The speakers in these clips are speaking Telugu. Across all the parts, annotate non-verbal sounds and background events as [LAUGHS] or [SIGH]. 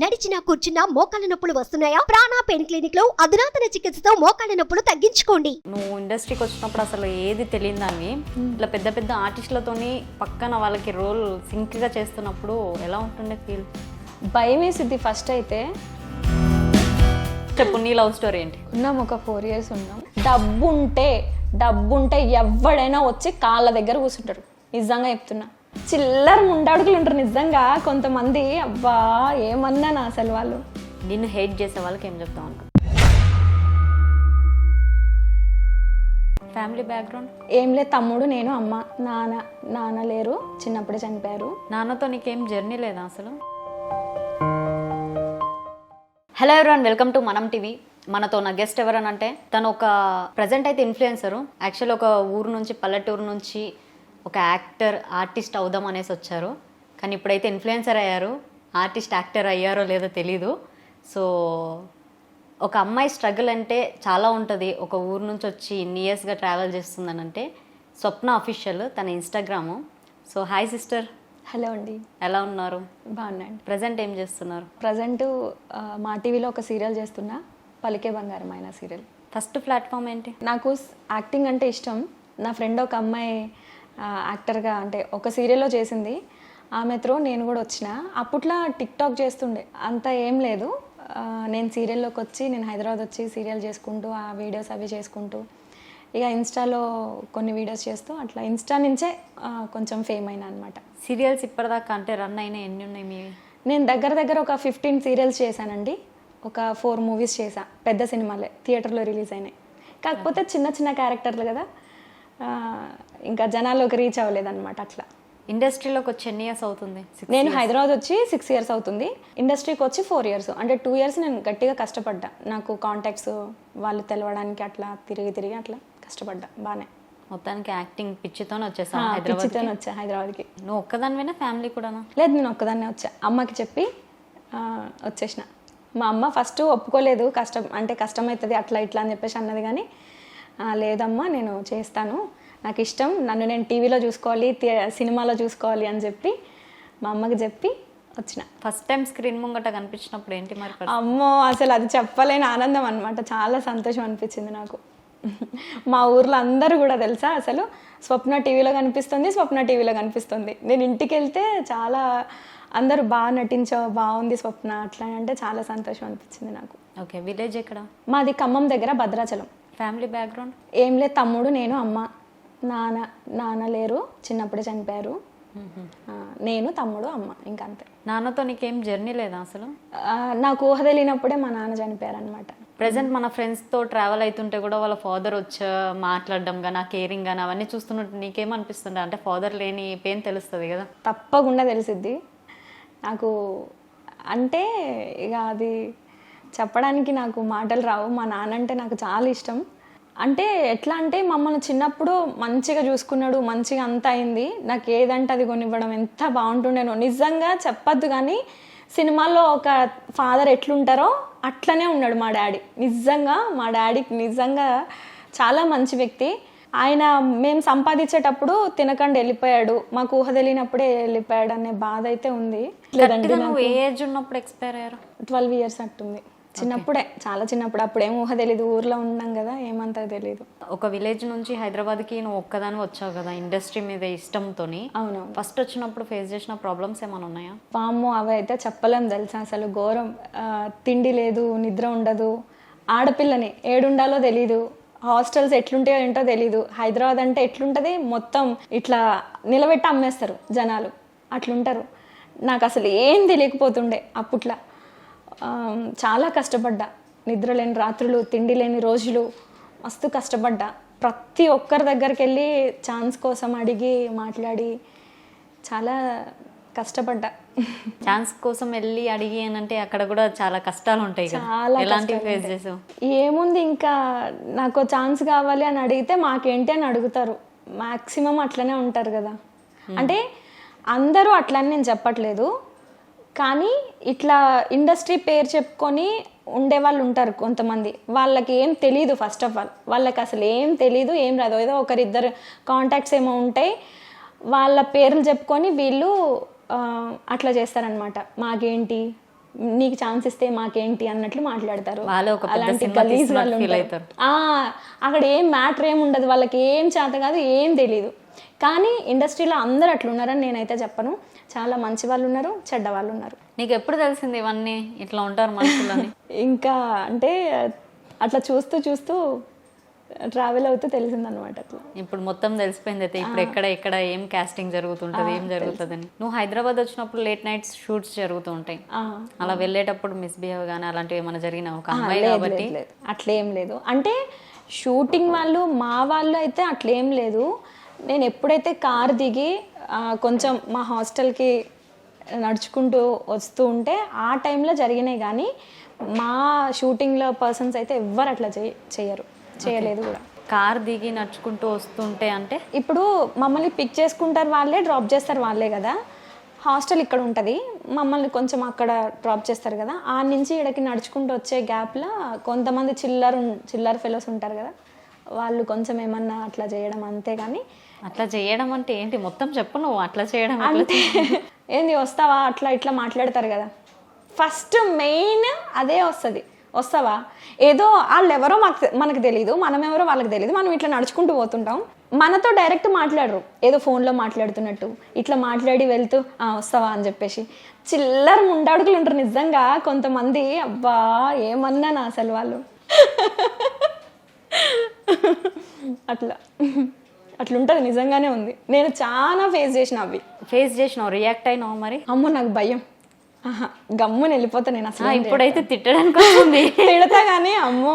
నడిచినా కూర్చున్నా మోకాళ్ళ నొప్పులు వస్తున్నాయా? ప్రాణా పెయిన్ క్లినిక్లో అధునాతన చికిత్సతో మోకాళ్ళ నొప్పులు తగ్గించుకోండి. నువ్వు ఇండస్ట్రీకి వచ్చినప్పుడు అసలు ఏది తెలియదు దాన్ని ఇట్లా పెద్ద పెద్ద ఆర్టిస్టులతోని పక్కన వాళ్ళకి రోల్ సింక్గా చేస్తున్నప్పుడు ఎలా ఉంటుండే ఫీల్ భయం వేసిద్ది ఫస్ట్ అయితే. చెప్పు నీ లవ్ స్టోరీ ఏంటి? ఉన్నాం ఒక ఫోర్ ఇయర్స్ ఉన్నాం. డబ్బు ఉంటే డబ్బు ఉంటే ఎవడైనా వచ్చి కాళ్ళ దగ్గర కూర్చుంటారు నిజంగా చెప్తున్నా. చిల్లర ముండాడుకులు ఉంటారు నిజంగా కొంతమంది. అబ్బా ఏమన్నాను అసలు వాళ్ళు? నిన్ను హేట్ చేసే వాళ్ళకి ఏం చెప్తాం అనుకో ఫ్యామిలీ బ్యాక్గ్రౌండ్ ఏం లేదు తమ్ముడు నేను అమ్మ నాన్న నాన్న లేరు చిన్నప్పుడే చనిపోయారు. నాన్నతో నీకేం జర్నీ లేదా అసలు? Hello everyone welcome to Manam TV మనతో నా గెస్ట్ ఎవరనంటే తను ఒక ప్రజెంట్ అయితే ఇన్ఫ్లుయెన్సరు యాక్చువల్ ఒక ఊరు నుంచి పల్లెటూరు నుంచి ఒక యాక్టర్ ఆర్టిస్ట్ అవుదాం అనేసి వచ్చారు. కానీ ఇప్పుడైతే ఇన్ఫ్లుయెన్సర్ అయ్యారు. ఆర్టిస్ట్ యాక్టర్ అయ్యారో లేదో తెలీదు. సో ఒక అమ్మాయి స్ట్రగుల్ అంటే చాలా ఉంటుంది. ఒక ఊరు నుంచి వచ్చి ఇన్ని ఇయర్స్గా ట్రావెల్ చేస్తుందనంటే స్వప్న అఫీషియల్ తన Instagram so hi sister hello అండి. ఎలా ఉన్నారు? బాగున్నాండి ప్రజెంట్ ఏం చేస్తున్నారు? ప్రజెంట్ మా టీవీలో ఒక సీరియల్ చేస్తున్నా. పలికే బంగారం అయిన సీరియల్ ఫస్ట్ ప్లాట్ఫామ్ ఏంటి? నాకు యాక్టింగ్ అంటే ఇష్టం. నా ఫ్రెండ్ ఒక అమ్మాయి యాక్టర్గా అంటే ఒక సీరియల్లో చేసింది. ఆమె త్రో నేను కూడా వచ్చిన. అప్పట్లో టిక్ టాక్ చేస్తుండే. అంత ఏం లేదు. నేను సీరియల్లోకి వచ్చి నేను హైదరాబాద్ వచ్చి సీరియల్ చేసుకుంటూ ఆ వీడియోస్ అవి చేసుకుంటూ ఇక ఇన్స్టాలో కొన్ని వీడియోస్ చేస్తూ అట్లా ఇన్స్టా నుంచే కొంచెం ఫేమ్ అయినా అనమాట సీరియల్స్ ఇప్పటిదాకా అంటే రన్ అయినా ఎన్ని ఉన్నాయి మీ? నేను దగ్గర దగ్గర ఒక ఫిఫ్టీన్ సీరియల్స్ చేశానండి. ఒక ఫోర్ మూవీస్ చేశా. పెద్ద సినిమాలే థియేటర్లో రిలీజ్ అయినాయి. కాకపోతే చిన్న చిన్న క్యారెక్టర్లు కదా. ఇంకా జనాల్లోకి రీచ్ అవ్వలేదన్నమాట అట్లా. ఇండస్ట్రీలోకి వచ్చి ఎన్ని ఇయర్స్ అవుతుంది? నేను. హైదరాబాద్ వచ్చి సిక్స్ ఇయర్స్ అవుతుంది. ఇండస్ట్రీకి వచ్చి ఫోర్ ఇయర్స్ అంటే టూ ఇయర్స్ నేను గట్టిగా కష్టపడ్డా. నాకు కాంటాక్ట్స్ వాళ్ళు తెలవడానికి అట్లా తిరిగి తిరిగి అట్లా కష్టపడ్డా. బాగానే మొత్తానికి యాక్టింగ్ పిచ్చితోనే వచ్చేసాను హైదరాబాద్ పిచ్చితో వచ్చా హైదరాబాద్కి. నువ్వు ఒక్కదానివైనా ఫ్యామిలీ కూడానా? లేదు నేను ఒక్కదాన్నే వచ్చా. అమ్మకి చెప్పి వచ్చేసిన. మా అమ్మ ఫస్ట్ ఒప్పుకోలేదు. కష్టం అంటే కష్టమవుతుంది అట్లా ఇట్లా అని చెప్పేసి అన్నది కానీ "ఆ, లేదమ్మా నేను చేస్తాను. నాకు ఇష్టం నన్ను నేను టీవీలో చూసుకోవాలి సినిమాలో చూసుకోవాలి అని చెప్పి మా అమ్మకి చెప్పి వచ్చిన. ఫస్ట్ టైం స్క్రీన్ ముంగట కనిపించినప్పుడు ఏంటి మరి? అమ్మో అసలు అది చెప్పలేని ఆనందం అనమాట చాలా సంతోషం అనిపించింది నాకు. [LAUGHS] మా ఊర్లో అందరూ కూడా తెలుసా అసలు స్వప్న టీవీలో కనిపిస్తుంది స్వప్న టీవీలో కనిపిస్తుంది. నేను ఇంటికి వెళ్తే చాలా అందరూ బాగా నటించావు బాగుంది స్వప్న అట్లా అంటే చాలా సంతోషం అనిపించింది నాకు. ఓకే విలేజ్ ఎక్కడ? మాది ఖమ్మం దగ్గర భద్రాచలం. Family background? ఏం లేదు తమ్ముడు నేను అమ్మ. నాన్న నాన్న లేరు చిన్నప్పుడే చనిపోయారు. నేను తమ్ముడు అమ్మ ఇంకా అంతే నాన్నతో నీకేం జర్నీ లేదా అసలు? నాకు ఊహ తెలియనప్పుడే మా నాన్న చనిపోయారు అనమాట ప్రజెంట్ మన ఫ్రెండ్స్తో ట్రావెల్ అవుతుంటే కూడా వాళ్ళ ఫాదర్ వచ్చి మాట్లాడడం కానీ కేరింగ్ కానీ అవన్నీ చూస్తున్నట్టు నీకేమనిపిస్తుంది అంటే ఫాదర్ లేని పెయిన్ తెలుస్తుంది కదా? తప్పకుండా తెలిసిద్ది. నాకు అంటే ఇక అది చెప్పడానికి నాకు మాటలు రావు. మా నాన్న అంటే నాకు చాలా ఇష్టం. అంటే ఎట్లా అంటే మమ్మల్ని చిన్నప్పుడు మంచిగా చూసుకున్నాడు మంచిగా అంతా అయింది. నాకు ఏదంటే అది కొనివ్వడం ఎంత బాగుంటుండేనో. నిజంగా చెప్పొద్దు కానీ సినిమాల్లో ఒక ఫాదర్ ఎట్లుంటారో అట్లనే ఉన్నాడు మా డాడీ. నిజంగా మా డాడీకి నిజంగా చాలా మంచి వ్యక్తి. ఆయన మేము సంపాదించేటప్పుడు తినకుండా వెళ్ళిపోయాడు. మాకు ఊహ తెలియనప్పుడే వెళ్ళిపోయాడు అనే బాధ అయితే ఉంది. ఏ ఏజ్ ఉన్నప్పుడు ఎక్స్పైర్ అయ్యారు? ట్వెల్వ్ ఇయర్స్ అట్టుంది. చిన్నప్పుడే చాలా చిన్నప్పుడు. అప్పుడేం ఊహ తెలీదు. ఊర్లో ఉన్నాం కదా ఏమంతా తెలీదు. ఒక విలేజ్ నుంచి హైదరాబాద్కి నువ్వు ఒక్కదాని వచ్చావు కదా ఇండస్ట్రీ మీద ఇష్టంతోని. అవును. ఫస్ట్ వచ్చినప్పుడు ఫేస్ చేసిన ప్రాబ్లమ్స్ ఏమైనా ఉన్నాయా? పాము అవి అయితే చెప్పలేం తెలుసా అసలు. ఘోరం. తిండి లేదు నిద్ర ఉండదు. ఆడపిల్లని ఏడుండాలో తెలీదు. హాస్టల్స్ ఎట్లుంటాయో ఏంటో తెలీదు. హైదరాబాద్ అంటే ఎట్లుంటుంది? మొత్తం ఇట్లా నిలబెట్టి అమ్మేస్తారు జనాలు. అట్లుంటారు. నాకు అసలు ఏం తెలియకపోతుండే అప్పట్లో. చాలా కష్టపడ్డా. నిద్ర లేని రాత్రులు తిండి లేని రోజులు మస్తు కష్టపడ్డా. ప్రతి ఒక్కరి దగ్గరికి వెళ్ళి ఛాన్స్ కోసం అడిగి మాట్లాడి చాలా కష్టపడ్డా. ఛాన్స్ కోసం వెళ్ళి అడిగి అని అంటే అక్కడ కూడా చాలా కష్టాలు ఉంటాయి చాలా ఎలాంటివి కష్టాలు ఫేస్ ఉంటాయి. చేసావు? ఏముంది ఇంకా? నాకు ఛాన్స్ కావాలి అని అడిగితే మాకేంటి అని అడుగుతారు. మాక్సిమం అట్లనే ఉంటారు కదా. అంటే అందరూ అట్లని నేను చెప్పట్లేదు. కానీ ఇట్లా ఇండస్ట్రీ పేరు చెప్పుకొని ఉండే వాళ్ళు ఉంటారు కొంతమంది. వాళ్ళకి ఏం తెలియదు ఫస్ట్ ఆఫ్ ఆల్ వాళ్ళకి అసలు ఏం తెలియదు ఏం రాదు. ఏదో ఒకరిద్దరు కాంటాక్ట్స్ ఏమో ఉంటాయి. వాళ్ళ పేర్లు చెప్పుకొని వీళ్ళు అట్లా చేస్తారనమాట మాకేంటి? నీకు ఛాన్స్ ఇస్తే మాకేంటి అన్నట్లు మాట్లాడతారు. అలాంటి గలీజ్ వాళ్ళు అక్కడ ఏం మ్యాటర్ ఏం ఉండదు. వాళ్ళకి ఏం చేత కాదు ఏం తెలీదు. కానీ ఇండస్ట్రీలో అందరు అట్లా ఉన్నారని నేనైతే చెప్పను. చాలా మంచి వాళ్ళు ఉన్నారు చెడ్డ వాళ్ళు ఉన్నారు. నీకు ఎప్పుడు తెలిసింది ఇవన్నీ? ఇట్లా ఉంటారు మనుషులని. [LAUGHS] ఇంకా అంటే అట్లా చూస్తూ చూస్తూ ట్రావెల్ అవుతూ తెలిసిందనమాట అట్లా. ఇప్పుడు మొత్తం తెలిసిపోయింది అయితే ఇప్పుడు ఎక్కడ ఎక్కడ ఏం కాస్టింగ్ జరుగుతుంటది ఏం జరుగుతుందని నువ్వు హైదరాబాద్ వచ్చినప్పుడు లేట్ నైట్స్ షూట్స్ జరుగుతూ ఉంటాయి. అలా వెళ్ళేటప్పుడు మిస్బిహేవ్ కానీ అలాంటివి ఏమైనా జరిగిన ఒక అమ్మాయి లేదు, కాబట్టి. అట్లేం లేదు. అంటే షూటింగ్ వాళ్ళు మా వాళ్ళు అయితే అట్లేం లేదు. నేను ఎప్పుడైతే కార్ దిగి కొంచెం మా హాస్టల్కి నడుచుకుంటూ వస్తూ ఉంటే ఆ టైంలో జరిగినాయి కానీ మా షూటింగ్లో పర్సన్స్ అయితే ఎవ్వరు అట్లా చేయ చేయరు చేయలేదు కూడా. కార్ దిగి నడుచుకుంటూ వస్తుంటే అంటే? ఇప్పుడు మమ్మల్ని పిక్ చేసుకుంటారు వాళ్ళే డ్రాప్ చేస్తారు వాళ్ళే కదా. హాస్టల్ ఇక్కడ ఉంటుంది. మమ్మల్ని కొంచెం అక్కడ డ్రాప్ చేస్తారు కదా. ఆ నుంచి ఇక్కడికి నడుచుకుంటూ వచ్చే గ్యాప్లో కొంతమంది చిల్లర చిల్లర ఫెలోస్ ఉంటారు కదా. వాళ్ళు కొంచెం ఏమన్నా అట్లా చేయడం అంతే కానీ అట్లా చేయడం అంటే ఏంటి? మొత్తం చెప్పు నువ్వు అట్లా చేయడం అంటే ఏంది వస్తావా? అట్లా ఇట్లా మాట్లాడతారు కదా. ఫస్ట్ మెయిన్ అదే వస్తుంది. వస్తావా? ఏదో వాళ్ళు ఎవరో మాకు మనకు తెలియదు మనం ఎవరో వాళ్ళకి తెలియదు మనం ఇట్లా నడుచుకుంటూ పోతుంటాం. మనతో డైరెక్ట్ మాట్లాడరు. ఏదో ఫోన్లో మాట్లాడుతున్నట్టు ఇట్లా మాట్లాడి వెళ్తూ "ఆ, వస్తావా? అని చెప్పేసి. చిల్లర ముండాడుకులు ఉంటారు నిజంగా కొంతమంది అబ్బా ఏమన్నాను అసలు వాళ్ళు? [LAUGHS] అట్లా. అట్లుంటుంది నిజంగానే ఉంది. నేను చాలా ఫేస్ చేసిన అవి. ఫేస్ చేసినావు రియాక్ట్ అయినావు మరి? అమ్మో నాకు భయం. గమ్మున వెళ్ళిపోతా నేను అసలు ఇప్పుడైతే తిట్టడానికి [LAUGHS] తిడతా కానీ అమ్మో.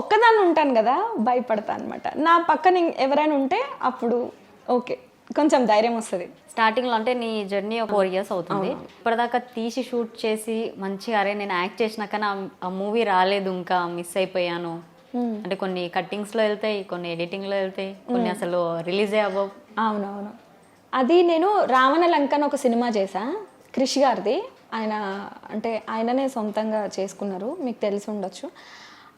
ఒక్కదాన్ని ఉంటాను కదా భయపడతా అనమాట నా పక్కన ఎవరైనా ఉంటే అప్పుడు ఓకే కొంచెం ధైర్యం వస్తుంది. స్టార్టింగ్లో అంటే నీ జర్నీ ఒక ఫోర్ ఇయర్స్ అవుతుంది. ఇప్పటిదాకా తీసి షూట్ చేసి మంచిగా అరే నేను యాక్ట్ చేసినాక నా ఆ మూవీ రాలేదు ఇంకా మిస్ అయిపోయాను. అంటే కొన్ని కట్టింగ్స్లో వెళ్తాయి కొన్ని ఎడిటింగ్లో వెళ్తాయి కొన్ని అసలు రిలీజే అవ్వవు. అవునవును. అది నేను రావణ లంక అని ఒక సినిమా చేశా క్రిష్ గారిది. ఆయన అంటే ఆయననే సొంతంగా చేసుకున్నారు మీకు తెలిసి ఉండొచ్చు.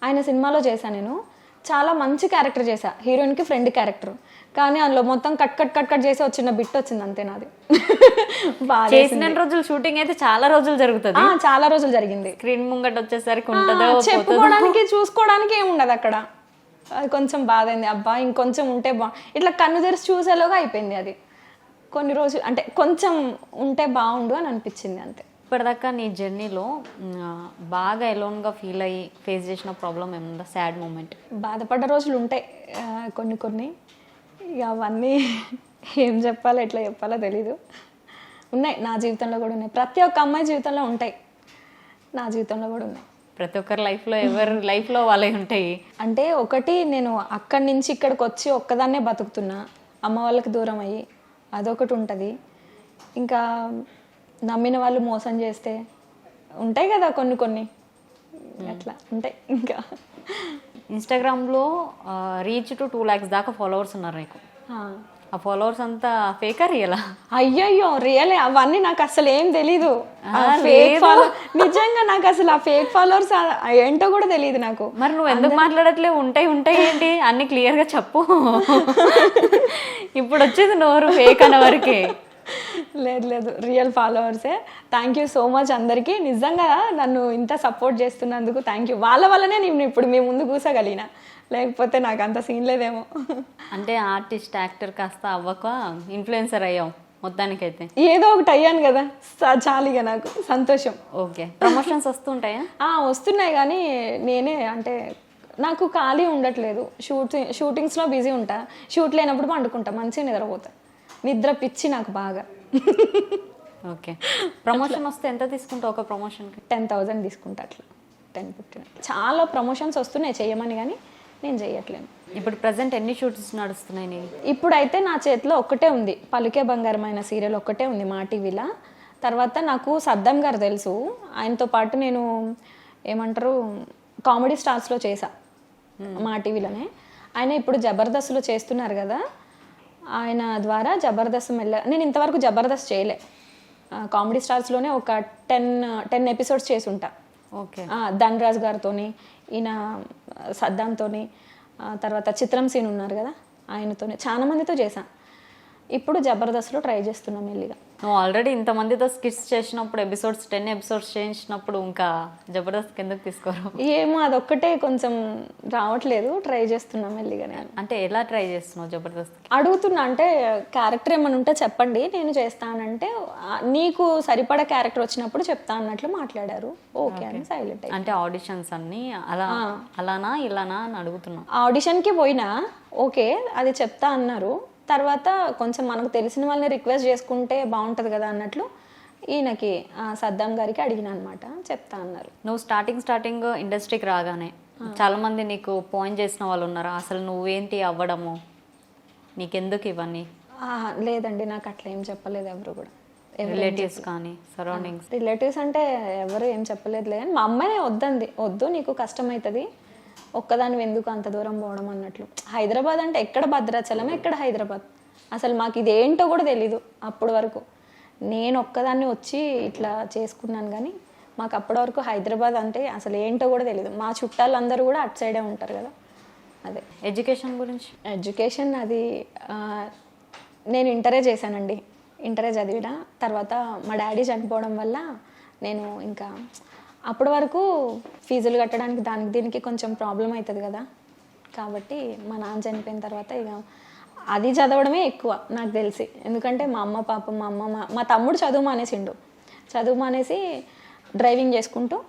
ఆయన సినిమాలో చేశా నేను. చాలా మంచి క్యారెక్టర్ చేశా. హీరోయిన్కి ఫ్రెండ్ క్యారెక్టర్. కానీ అందులో మొత్తం కట్ కట్ కట్ కట్ చేసి వచ్చిన బిట్ వచ్చింది అంతే నాది. [LAUGHS] చేసిన రోజులు షూటింగ్ అయితే చాలా రోజులు జరుగుతుంది. చాలా రోజులు జరిగింది. స్క్రీన్ ముంగట వచ్చేసరికి ఉంటుందో చెప్పుకోవడానికి చూసుకోవడానికి ఏముండదు అక్కడ. అది కొంచెం బాధైంది. అబ్బా ఇంకొంచెం ఉంటే బా ఇట్లా కన్ను తెరిచి చూసేలోగా అయిపోయింది అది. కొన్ని రోజులు అంటే కొంచెం ఉంటే బాగుండు అని అనిపించింది అంతే. ఇప్పటిదాకా నీ జర్నీలో బాగా alone గా ఫీల్ అయ్యి ఫేస్ చేసిన ప్రాబ్లం ఏముందా? Sad moment. బాధపడ్డ రోజులు ఉంటాయి కొన్ని కొన్ని. ఇక అవన్నీ ఏం చెప్పాలో ఎట్లా చెప్పాలో తెలీదు. ఉన్నాయి నా జీవితంలో కూడా ఉన్నాయి. ప్రతి ఒక్క అమ్మాయి జీవితంలో ఉంటాయి. నా జీవితంలో కూడా ఉన్నాయి. ప్రతి ఒక్కరి లైఫ్లో ఎవరి లైఫ్లో వాళ్ళే ఉంటాయి. అంటే ఒకటి నేను అక్కడి నుంచి ఇక్కడికి వచ్చి ఒక్కదాన్నే బతుకుతున్నా. అమ్మ వాళ్ళకి దూరం అయ్యి అదొకటి ఉంటుంది. ఇంకా నమ్మిన వాళ్ళు మోసం చేస్తే ఉంటాయి కదా కొన్ని కొన్ని. అట్లా ఉంటాయి ఇంకా. ఇన్స్టాగ్రామ్లో రీచ్ టు టూ ల్యాక్స్ దాకా ఫాలోవర్స్ ఉన్నారు నీకు. ఆ. ఫాలోవర్స్ అంతా ఫేకా రియలా అయ్యయ్యో రియలే అవన్నీ నాకు అసలు ఏం తెలీదు. ఫేక్. ఫాలో నిజంగా నాకు అసలు ఆ ఫేక్ ఫాలోవర్స్ ఏంటో కూడా తెలియదు నాకు. మరి నువ్వు ఎందుకు మాట్లాడట్లేవు? ఉంటాయి ఉంటాయి ఏంటి? అన్ని క్లియర్గా చెప్పు. [LAUGHS] ఇప్పుడు వచ్చేది నోరు ఫేక్ అన్న వరకే. లేదు లేదు. రియల్ ఫాలోవర్సే థ్యాంక్ యూ సో మచ్ అందరికీ. నిజంగా నన్ను ఇంత సపోర్ట్ చేస్తున్నందుకు థ్యాంక్ యూ వాళ్ళ వల్లనే నేను ఇప్పుడు మీ ముందు కూసగలిగిన. లేకపోతే నాకు అంత సీన్ లేదేమో. అంటే ఆర్టిస్ట్ యాక్టర్ కాస్త అవ్వక ఇన్ఫ్లుయెన్సర్ అయ్యావు మొత్తానికైతే. ఏదో ఒకటి అయ్యాను కదా. చాలిగా నాకు. సంతోషం. ఓకే. ప్రమోషన్స్ వస్తుంటాయా? ఆ, వస్తున్నాయి కానీ నేనే అంటే నాకు ఖాళీ ఉండట్లేదు. షూటింగ్ షూటింగ్స్లో బిజీ ఉంటా. షూట్ లేనప్పుడు పండుకుంటా. మంచిగా నిద్రపోతా. నిద్ర పిచ్చి నాకు బాగా. ఓకే. ప్రమోషన్ వస్తే ఎంత తీసుకుంటావు ఒక ప్రమోషన్కి? టెన్ థౌజండ్ తీసుకుంటా అట్లా. టెన్ ఫిఫ్టీన్ చాలా ప్రమోషన్స్ వస్తున్నాయి చేయమని కానీ నేను చేయట్లేను. ఇప్పుడు ప్రజెంట్ ఎన్ని షూట్స్ నడుస్తున్నాయి నీవి? ఇప్పుడైతే నా చేతిలో ఒక్కటే ఉంది. పలుకే బంగారమైన సీరియల్ ఒక్కటే ఉంది మా టీవీలో. తర్వాత నాకు సద్దం గారు తెలుసు. ఆయనతో పాటు నేను ఏమంటారు కామెడీ స్టార్స్లో చేసా మా టీవీలోనే. ఆయన ఇప్పుడు జబర్దస్త్లో చేస్తున్నారు కదా. ఆయన ద్వారా జబర్దస్త్ మెల్ల నేను ఇంతవరకు జబర్దస్త్ చేయలే. కామెడీ స్టార్స్లోనే ఒక టెన్ టెన్ ఎపిసోడ్స్ చేసి ఉంటా ఓకే ధనరాజ్ గారితోని ఈయన సద్దాంతోని తర్వాత చిత్రం సీన్ ఉన్నారు కదా ఆయనతోనే చాలా మందితో చేశాను ఇప్పుడు జబర్దస్త్లో ట్రై చేస్తున్నాం మెల్లిగా. నువ్వు ఆల్రెడీ ఇంతమందితో స్కిట్స్ చేసినప్పుడు ఎపిసోడ్స్ టెన్ ఎపిసోడ్స్ చేసినప్పుడు ఇంకా జబర్దస్త్ ఎందుకు తీసుకోరు. ఏమో అదొక్కటే కొంచెం రావట్లేదు. ట్రై చేస్తున్నా మెల్లిగా నేను అంటే ఎలా ట్రై చేస్తున్నావు జబర్దస్త్? అడుగుతున్నా అంటే క్యారెక్టర్ ఏమైనా ఉంటే చెప్పండి. నేను చేస్తానంటే నీకు సరిపడా క్యారెక్టర్ వచ్చినప్పుడు చెప్తా అన్నట్లు మాట్లాడారు. ఓకే అని సైలెంట్ అంటే ఆడిషన్స్ అన్ని అలా అలానా ఇలానా అని అడుగుతున్నా. ఆడిషన్కి పోయినా ఓకే అది చెప్తా అన్నారు. తర్వాత కొంచెం మనకు తెలిసిన వాళ్ళని రిక్వెస్ట్ చేసుకుంటే బాగుంటుంది కదా అన్నట్లు ఈయనకి సద్దాం గారికి అడిగిన అనమాట చెప్తా అన్నారు. నువ్వు స్టార్టింగ్ స్టార్టింగ్ ఇండస్ట్రీకి రాగానే చాలా మంది నీకు పాయింట్ చేసిన వాళ్ళు ఉన్నారు. అసలు నువ్వేంటి అవ్వడము? నీకెందుకు ఇవన్నీ? లేదండి నాకు అట్లా ఏం చెప్పలేదు ఎవరు కూడా. రిలేటివ్స్ కానీ సరౌండింగ్స్ రిలేటివ్స్ అంటే ఎవరు ఏం చెప్పలేదులే. కానీ మా అమ్మాయినే వద్దంది. వద్దు నీకు కష్టం అవుతుంది ఒక్కదాని ఎందుకు అంత దూరం పోవడం అన్నట్లు. హైదరాబాద్ అంటే ఎక్కడ భద్రాచలం ఎక్కడ హైదరాబాద్? అసలు మాకు ఇది ఏంటో కూడా తెలీదు అప్పటి వరకు. నేను ఒక్కదాన్ని వచ్చి ఇట్లా చేసుకున్నాను కానీ మాకు అప్పటి వరకు హైదరాబాద్ అంటే అసలు ఏంటో కూడా తెలియదు మా చుట్టాలందరూ కూడా అటు సైడే ఉంటారు కదా. అదే. ఎడ్యుకేషన్ గురించి? ఎడ్యుకేషన్ అది నేను ఇంటరే చేశానండి. ఇంటరే చదివిన. తర్వాత మా డాడీ చనిపోవడం వల్ల నేను ఇంకా అప్పటి వరకు ఫీజులు కట్టడానికి దానికి దీనికి కొంచెం ప్రాబ్లం అవుతుంది కదా. కాబట్టి మా నాన్న చనిపోయిన తర్వాత ఇక అది చదవడమే ఎక్కువ నాకు తెలిసి. ఎందుకంటే మా అమ్మ పాప మా అమ్మ మా- మా తమ్ముడు చదువు మానేసిండు. చదువు మానేసి డ్రైవింగ్ చేసుకుంటూ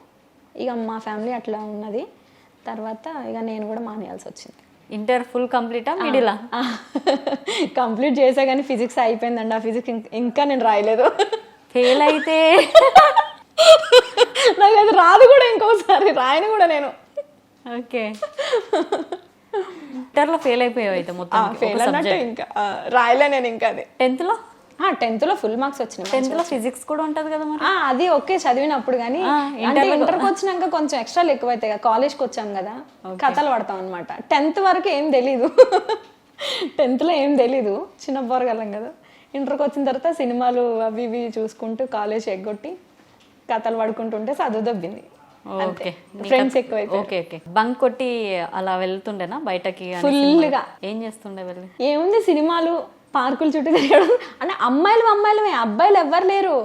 ఇక మా ఫ్యామిలీ అట్లా ఉన్నది. తర్వాత ఇక నేను కూడా మానేయాల్సి వచ్చింది. ఇంటర్ ఫుల్ కంప్లీటా మిడిలా? కంప్లీట్ చేసా కానీ ఫిజిక్స్ అయిపోయిందండి. ఆ ఫిజిక్స్ ఇంకా నేను రాయలేదు. ఫెయిల్ అయితే [LAUGHS] నాకు అది రాదు కూడా ఇంకోసారి రాయను కూడా నేను. ఓకే. ఇంటర్లో ఫెయిల్ అయిపోయావు అయితే మొత్తం ఫెయిల్ అన్నట్టు ఇంకా రాయలే నేను ఇంకా అది. టెన్త్లో? టెన్త్లో ఫుల్ మార్క్స్ వచ్చినాయి టెన్త్లో ఫిజిక్స్ కూడా ఉంటుంది కదా మరి. అది ఓకే చదివినప్పుడు కానీ అంటే ఇంటర్కి వచ్చినాక కొంచెం ఎక్స్ట్రాలు ఎక్కువ అవుతాయి కదా కాలేజ్కి వచ్చాం కదా కథలు పడతాం అనమాట టెన్త్ వరకు ఏం తెలీదు. [LAUGHS] టెన్త్లో ఏం తెలీదు చిన్న పోరగలం కదా. ఇంటర్కి వచ్చిన తర్వాత సినిమాలు అవి ఇవి చూసుకుంటూ కాలేజ్ ఎగ్గొట్టి కథలు పడుకుంటుంటే చదువు దబ్బింది ఓకే. ఫ్రెండ్స్ ఎక్కువ ఓకే ఓకే. బంక్ కొట్టి అలా వెళ్తుండేనా బయటకి ఫుల్గా ఏం చేస్తుండే వెళ్ళి? ఏముంది సినిమాలు పార్కుల చుట్టూ తిరగడం. అంటే అమ్మాయిలు అమ్మాయిలమే అబ్బాయిలు ఎవ్వరు లేరు.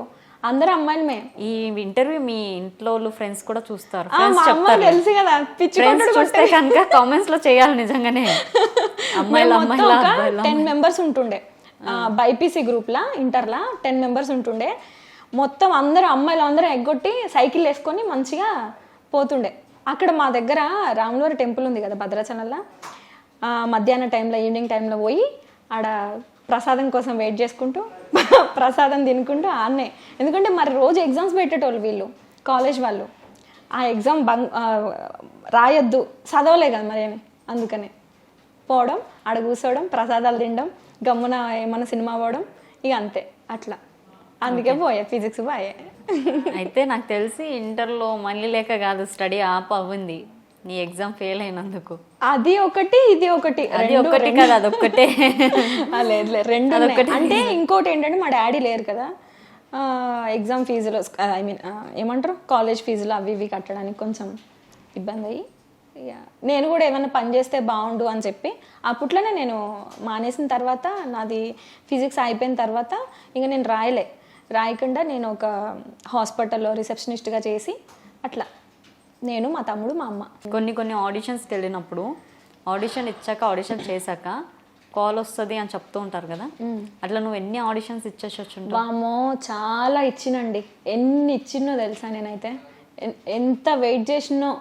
అందరూ అమ్మాయిలమే. ఈ ఇంటర్వ్యూ మీ ఇంట్లో ఫ్రెండ్స్ కూడా చూస్తారు. తెలుసు కదా చూస్తే కనుక కామెంట్స్లో చేయాలి నిజంగానే. అమ్మాయిలు అమ్మాయిల టెన్ మెంబర్స్ ఉంటుండే. బైపీసీ గ్రూప్ లా ఇంటర్ లా టెన్ మెంబర్స్ ఉంటుండే. మొత్తం అందరూ అమ్మాయిలు అందరూ ఎగ్గొట్టి సైకిల్ వేసుకొని మంచిగా పోతుండే. అక్కడ మా దగ్గర రాములవారి టెంపుల్ ఉంది కదా భద్రాచలంలో. మధ్యాహ్న మధ్యాహ్నం టైంలో ఈవినింగ్ టైంలో పోయి ఆడ ప్రసాదం కోసం వెయిట్ చేసుకుంటూ [LAUGHS] ప్రసాదం తినుకుంటూ ఆడనే ఎందుకంటే మరి రోజు ఎగ్జామ్స్ పెట్టేటోళ్ళు వీళ్ళు కాలేజ్ వాళ్ళు. ఆ ఎగ్జామ్ బంగ్ రాయొద్దు చదవలే కదా మరేమి అందుకనే. పోవడం ఆడ కూర్చోవడం ప్రసాదాలు తినడం గమ్మున ఏమైనా సినిమా పోవడం ఇక అంతే అట్లా. అందుకే పోయా ఫిజిక్స్ పోయే. అయితే నాకు తెలిసి ఇంటర్లో మళ్ళీ లేక కాదు స్టడీ ఆప్ అవ్వింది. నీ ఎగ్జామ్ ఫెయిల్ అయినందుకు. అది ఒకటి ఇది ఒకటి. అది ఒక్కటి కాదు అదొక్కటే. లేదు లేదు. రెండు. అంటే ఇంకోటి ఏంటంటే మా డాడీ లేరు కదా. ఎగ్జామ్ ఫీజులు ఐ మీన్ ఏమంటారు? కాలేజ్ ఫీజులు అవి ఇవి కట్టడానికి కొంచెం ఇబ్బంది అయ్యి నేను కూడా ఏమైనా పని చేస్తే బాగుండు అని చెప్పి అప్పట్లోనే నేను మానేసిన తర్వాత నాది ఫిజిక్స్ అయిపోయిన తర్వాత ఇంకా నేను రాయలే. రాయకుండా నేను ఒక హాస్పిటల్లో రిసెప్షనిస్ట్గా చేసి అట్లా. నేను మా తమ్ముడు మా అమ్మ. కొన్ని కొన్ని ఆడిషన్స్కి వెళ్ళినప్పుడు ఆడిషన్ ఇచ్చాక ఆడిషన్ చేశాక కాల్ వస్తుంది అని చెప్తూ ఉంటారు కదా? అట్లా నువ్వు ఎన్ని ఆడిషన్స్ ఇచ్చేసి వచ్చుంటావు వామో చాలా ఇచ్చినండి. ఎన్ని ఇచ్చినో తెలుసా నేనైతే? ఎంత వెయిట్ చేసినో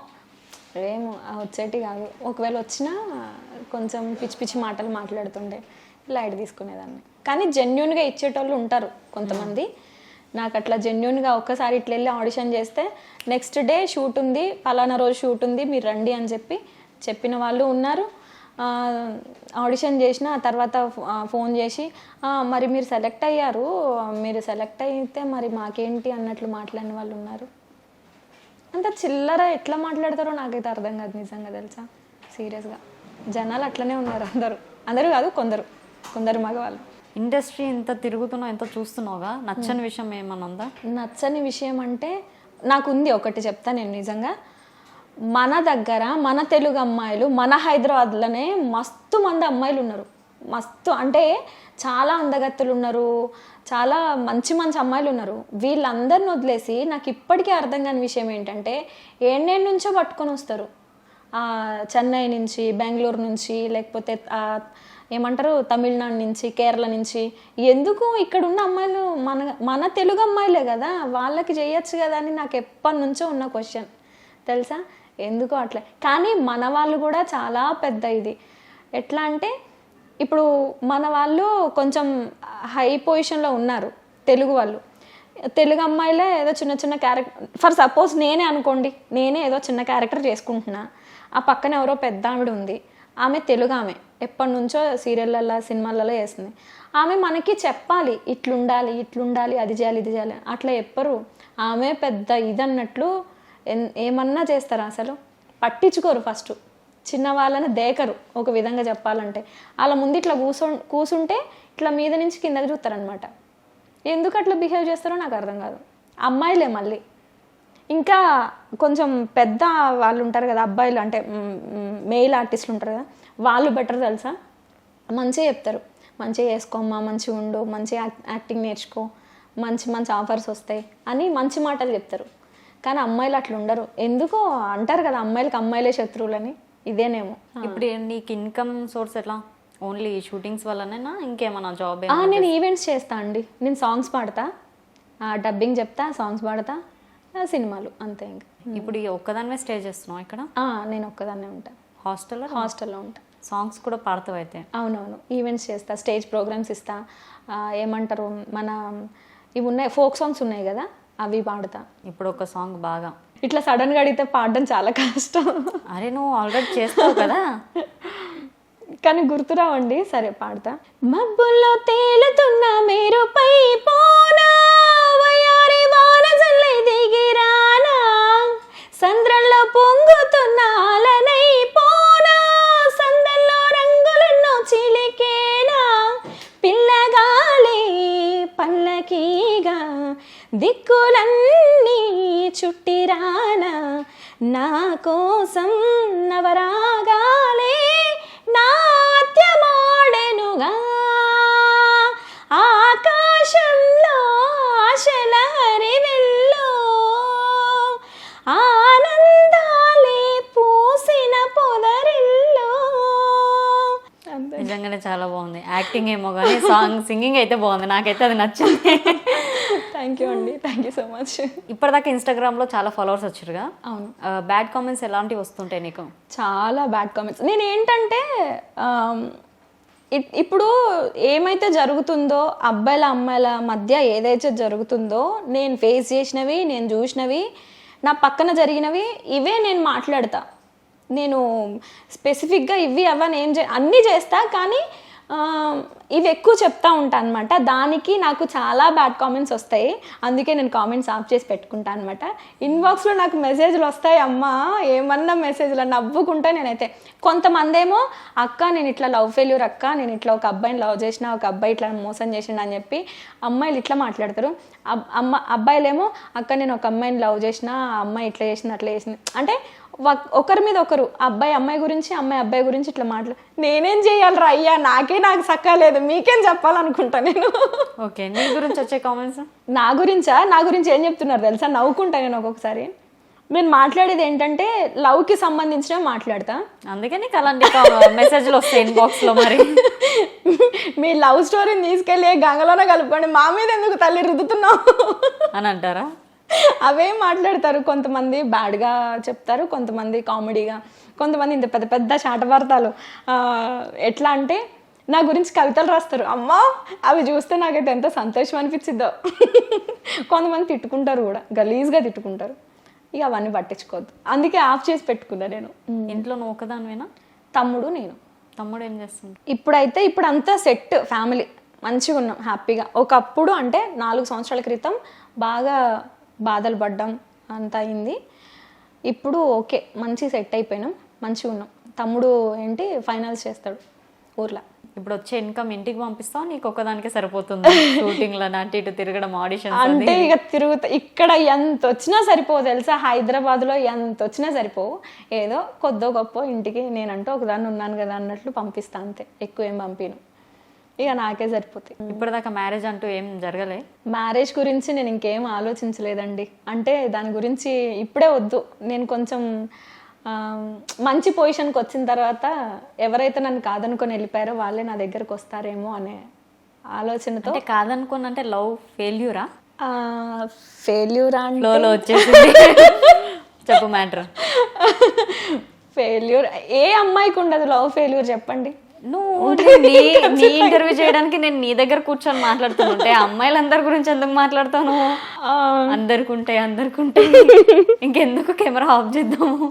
ఏమో వచ్చేటి కాదు. ఒకవేళ వచ్చినా కొంచెం పిచ్చి పిచ్చి మాటలు మాట్లాడుతుండే. లైట్ తీసుకునేదాన్ని. కానీ జెన్యున్గా ఇచ్చేటోళ్ళు ఉంటారు కొంతమంది. నాకు అట్లా జెన్యున్గా ఒక్కసారి ఇట్లా వెళ్ళి ఆడిషన్ చేస్తే నెక్స్ట్ డే షూట్ ఉంది పలానా రోజు షూట్ ఉంది మీరు రండి అని చెప్పి చెప్పిన వాళ్ళు ఉన్నారు. ఆడిషన్ చేసిన ఆ తర్వాత ఫోన్ చేసి మరి మీరు సెలెక్ట్ అయ్యారు మీరు సెలెక్ట్ అయితే మరి మాకేంటి? అన్నట్లు మాట్లాడిన వాళ్ళు ఉన్నారు. అంత చిల్లర ఎట్లా మాట్లాడతారో నాకైతే అర్థం కాదు నిజంగా తెలుసా? సీరియస్గా. జనాలు అట్లనే ఉన్నారు అందరూ. అందరూ కాదు కొందరు. కొందరు మగవాళ్ళు. ఇండస్ట్రీ ఎంత తిరుగుతున్నావు ఎంత చూస్తున్నావుగా? నచ్చని విషయం ఏమన్నా ఉందా నచ్చని విషయం అంటే నాకు ఉంది ఒకటి చెప్తా నేను నిజంగా. మన దగ్గర మన తెలుగు అమ్మాయిలు మన హైదరాబాద్లోనే మస్తు మంది అమ్మాయిలు ఉన్నారు. మస్తు అంటే చాలా అందగత్తులు ఉన్నారు చాలా మంచి మంచి అమ్మాయిలు ఉన్నారు. వీళ్ళందరిని వదిలేసి నాకు ఇప్పటికీ అర్థం కాని విషయం ఏంటంటే ఏడేళ్ళ నుంచో పట్టుకొని వస్తారు. ఆ, చెన్నై నుంచి బెంగళూరు నుంచి లేకపోతే ఏమంటారు తమిళనాడు నుంచి కేరళ నుంచి ఎందుకు ఇక్కడ ఉన్న అమ్మాయిలు మన మన తెలుగు అమ్మాయిలే కదా? వాళ్ళకి చేయొచ్చు కదా అని నాకు ఎప్పటి నుంచో ఉన్న క్వశ్చన్ తెలుసా? ఎందుకు అట్లే. కానీ మన వాళ్ళు కూడా చాలా పెద్ద ఇది. ఎట్లా అంటే ఇప్పుడు మన వాళ్ళు కొంచెం హై పొజిషన్లో ఉన్నారు తెలుగు వాళ్ళు. తెలుగు అమ్మాయిలే ఏదో చిన్న చిన్న క్యారెక్టర్ ఫర్ సపోజ్ నేనే అనుకోండి నేనే ఏదో చిన్న క్యారెక్టర్ చేసుకుంటున్నా. ఆ పక్కన ఎవరో పెద్ద ఆవిడ ఉంది. ఆమె తెలుగు ఆమె. ఎప్పటి నుంచో సీరియళ్ళల్లో సినిమాలలో వేస్తుంది ఆమె మనకి చెప్పాలి ఇట్లుండాలి ఇట్లుండాలి అది చేయాలి ఇది చేయాలి. అట్లా చెప్పరు ఆమె పెద్ద ఇదన్నట్లు ఏమన్నా చేస్తారా అసలు? పట్టించుకోరు ఫస్ట్. చిన్న వాళ్ళని దేకరు ఒక విధంగా చెప్పాలంటే. వాళ్ళ ముందు ఇట్లా కూర్చో కూసుంటే ఇట్లా మీద నుంచి కిందకి చూస్తారనమాట ఎందుకు అట్లా బిహేవ్ చేస్తారో నాకు అర్థం కాదు. అమ్మాయిలే మళ్ళీ. ఇంకా కొంచెం పెద్ద వాళ్ళు ఉంటారు కదా అబ్బాయిలు అంటే మెయిల్ ఆర్టిస్టులు ఉంటారు కదా వాళ్ళు బెటర్ తెలుసా? మంచిగా చెప్తారు. మంచిగా చేసుకోమ్మా మంచిగా ఉండు మంచి యాక్టింగ్ నేర్చుకో మంచి మంచి ఆఫర్స్ వస్తాయి అని మంచి మాటలు చెప్తారు. కానీ అమ్మాయిలు అట్లా ఉండరు. ఎందుకో అంటారు కదా అమ్మాయిలకి అమ్మాయిలే శత్రువులని. ఇదేనేమో. ఇప్పుడు నీకు ఇన్కమ్ సోర్స్ ఎట్లా? ఓన్లీ షూటింగ్స్ వల్లనేనా? ఇంకేమన్నా జాబ్ నేను ఈవెంట్స్ చేస్తా అండి. నేను సాంగ్స్ పాడతా. డబ్బింగ్ చెప్తా సాంగ్స్ పాడతా. సినిమాలు అంతే ఇంకా. ఇప్పుడు ఈ ఒక్కదానివే స్టే చేస్తున్నావు ఇక్కడ? నేను ఒక్కదాన్నే ఉంటా. హాస్టల్లో? హాస్టల్లో ఉంటా. సాంగ్స్ కూడా పాడతావు అయితే? అవునవును. ఈవెంట్స్ చేస్తా స్టేజ్ ప్రోగ్రామ్స్ ఇస్తా ఏమంటారు మన ఇవి ఉన్నాయి ఫోక్ సాంగ్స్ ఉన్నాయి కదా అవి పాడతా. ఇప్పుడు ఒక సాంగ్ బాగా. ఇట్లా సడన్గా అడిగితే పాడడం చాలా కష్టం. అరే నువ్వు ఆల్రెడీ చేస్తావు కదా. [LAUGHS] కానీ గుర్తురావండి సరే పాడతా. మబ్బుల్లో తేలుతున్న మేరుపై పోనా సంద్రంలో పొంగుతున్న అలనై పోనా? సందల్లో రంగులెన్నో చిలికేనా? పిల్లగాలి పల్లకీగా దిక్కులన్నీ చుట్టిరానా? నా కోసం నవరాగాలే యాక్టింగ్ ఏమో కానీ సాంగ్ సింగింగ్ అయితే బాగుంది. నాకైతే అది నచ్చింది. థ్యాంక్ యూ అండి. థ్యాంక్ యూ సో మచ్ ఇప్పటిదాకా ఇన్స్టాగ్రామ్లో చాలా ఫాలోవర్స్ వచ్చారుగా. అవును. బ్యాడ్ కామెంట్స్ ఎలాంటివి వస్తుంటాయి నీకు? చాలా బ్యాడ్ కామెంట్స్ నేను ఏంటంటే ఇప్పుడు ఏమైతే జరుగుతుందో అబ్బాయిల అమ్మాయిల మధ్య ఏదైతే జరుగుతుందో నేను ఫేస్ చేసినవి నేను చూసినవి నా పక్కన జరిగినవి ఇవే నేను మాట్లాడతా. నేను స్పెసిఫిక్గా ఇవి అవని ఏం చే అన్నీ చేస్తా కానీ ఇవి ఎక్కువ చెప్తా ఉంటాను అనమాట దానికి నాకు చాలా బ్యాడ్ కామెంట్స్ వస్తాయి. అందుకే నేను కామెంట్స్ ఆఫ్ చేసి పెట్టుకుంటా అనమాట ఇన్బాక్స్లో నాకు మెసేజ్లు వస్తాయి అమ్మా. ఏమన్నా మెసేజ్లు నవ్వుకుంటా నేనైతే. కొంతమంది ఏమో అక్క నేను ఇట్లా లవ్ ఫెయిల్యూర్ అక్క. నేను ఇట్లా ఒక అబ్బాయిని లవ్ చేసిన ఒక అబ్బాయి ఇట్లా మోసం చేసిండు అని చెప్పి అమ్మాయిలు ఇట్లా మాట్లాడతారు. అబ్- అమ్మ అబ్బాయిలేమో అక్క నేను ఒక అమ్మాయిని లవ్ చేసిన ఆ అమ్మాయి ఇట్లా చేసిన అట్లా చేసింది అంటే ఒకరి మీద ఒకరు అబ్బాయి అమ్మాయి గురించి అమ్మాయి అబ్బాయి గురించి ఇట్లా మాట్లా నేనేం చేయాలిరా అయ్యా? నాకే నాకు సక్కలేదు మీకేం చెప్పాలనుకుంటా నేను? ఓకే నీ గురించి వచ్చే కామెంట్స్ నా గురించా? నా గురించి ఏం చెప్తున్నారు తెలుసా? నవ్వుకుంటా నేను ఒక్కొక్కసారి. నేను మాట్లాడేది ఏంటంటే లవ్కి సంబంధించినవి మాట్లాడతా. అందుకే నీకు అలాంటి మెసేజ్లు వస్తాయి ఇన్బాక్స్లో మరి. [LAUGHS] మీ లవ్ స్టోరీని తీసుకెళ్ళి గంగలోనే కలుపుకోండి. మా మీద ఎందుకు తల్లి రుద్దుతున్నావు? అని అంటారా? అవే మాట్లాడతారు. కొంతమంది బ్యాడ్గా చెప్తారు కొంతమంది కామెడీగా కొంతమంది ఇంత పెద్ద పెద్ద చాటవార్తాలు ఎట్లా అంటే నా గురించి కవితలు రాస్తారు. అమ్మా అవి చూస్తే నాకైతే ఎంత సంతోషం అనిపించిద్దో కొంతమంది తిట్టుకుంటారు కూడా గలీజ్గా తిట్టుకుంటారు. ఇక అవన్నీ పట్టించుకోవద్దు. అందుకే ఆఫ్ చేసి పెట్టుకున్నా నేను. ఇంట్లో నువ్వు ఒకదానివేనా తమ్ముడు నేను. తమ్ముడు ఏం చేస్తుంది ఇప్పుడైతే ఇప్పుడు అంతా సెట్ ఫ్యామిలీ. మంచిగా ఉన్నాం హ్యాపీగా. ఒకప్పుడు అంటే నాలుగు సంవత్సరాల క్రితం బాగా బాధలు పడ్డం అంత అయింది. ఇప్పుడు ఓకే మంచి సెట్ అయిపోయినాం మంచిగా ఉన్నాం. తమ్ముడు ఏంటి ఫైనల్స్ చేస్తాడు ఊర్లో. ఇప్పుడు వచ్చే ఇన్కమ్ ఇంటికి పంపిస్తావు నీకు ఒక్కదానికే సరిపోతుంది. షూటింగ్లో అటు ఇటు తిరగడం ఆడిషన్స్ అంటే ఇక తిరుగుతా ఇక్కడ ఎంత వచ్చినా సరిపోవు తెలుసా? హైదరాబాద్లో ఎంత వచ్చినా సరిపోవు. ఏదో కొద్దో గొప్ప ఇంటికి నేనంటూ ఒకదాన్ని ఉన్నాను కదా అన్నట్లు పంపిస్తా అంతే. ఎక్కువ ఏం పంపిను. ఇక నాకే సరిపోతాయి. ఇప్పటిదాకా మ్యారేజ్ అంటూ ఏం జరగలే? మ్యారేజ్ గురించి నేను ఇంకేం ఆలోచించలేదండి. అంటే దాని గురించి ఇప్పుడే వద్దు. నేను కొంచెం మంచి పొజిషన్కి వచ్చిన తర్వాత ఎవరైతే నన్ను కాదనుకొని వెళ్ళిపోయారో వాళ్ళే నా దగ్గరకు వస్తారేమో అనే ఆలోచనతో కాదనుకోని అంటే లవ్ ఫెయిల్యూరా? ఫెయిల్యూర్ అంటే ఫ్లోలో వచ్చేసింది. [LAUGHS] చెప్పు మ్యాటర్. ఫెయిల్యూర్ ఏ అమ్మాయికి ఉండదు లవ్ ఫెయిల్యూర్ చెప్పండి. నువ్వు నీ నీ ఇంటర్వ్యూ చేయడానికి నేను నీ దగ్గర కూర్చొని మాట్లాడుతుంటే అమ్మాయిలందరి గురించి ఎందుకు మాట్లాడతాను అందరికి ఉంటాయి అందరికి ఉంటాయి ఇంకెందుకు కెమెరా ఆఫ్ చేద్దాము?